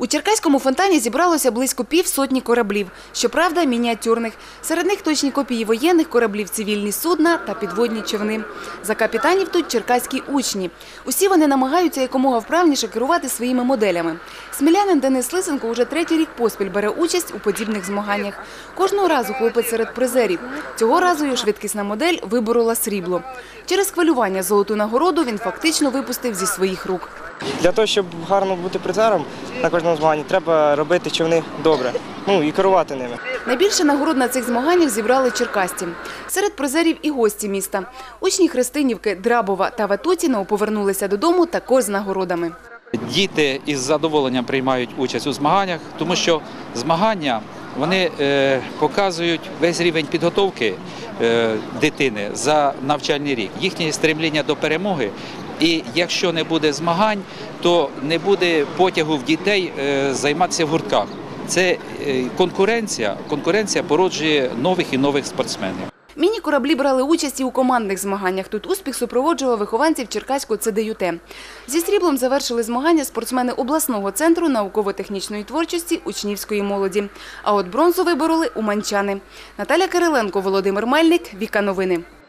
У Черкаському фонтані зібралося близько півсотні кораблів. Щоправда, мініатюрних. Серед них точні копії воєнних кораблів, цивільні судна та підводні човни. За капітанів тут черкаські учні. Усі вони намагаються якомога вправніше керувати своїми моделями. Смілянин Денис Лисенко уже третій рік поспіль бере участь у подібних змаганнях. Кожного разу хлопець серед призерів. Цього разу його швидкісна модель виборола срібло. Через хвилювання золоту нагороду він фактично випустив зі своїх рук. Для того, щоб гарно бути призером на кожному змаганні, треба робити човни добре. Ну і керувати ними. Найбільше нагород на цих змаганнях зібрали черкасці. Серед призерів і гості міста. Учні Христинівки, Драбова та Ватутіного повернулися додому також з нагородами. Діти із задоволенням приймають участь у змаганнях, тому що змагання вони е, показують весь рівень підготовки е, дитини за навчальний рік, їхнє стремління до перемоги. І якщо не буде змагань, то не буде потягу в дітей е, займатися в гуртках. Це е, конкуренція. Конкуренція породжує нових і нових спортсменів. Міні-кораблі брали участь і у командних змаганнях. Тут успіх супроводжував вихованців Черкаського ЦДЮТ. Зі сріблом завершили змагання спортсмени обласного центру науково-технічної творчості учнівської молоді. А от бронзу вибороли уманчани. Наталя Кириленко, Володимир Мельник, Віка Новини.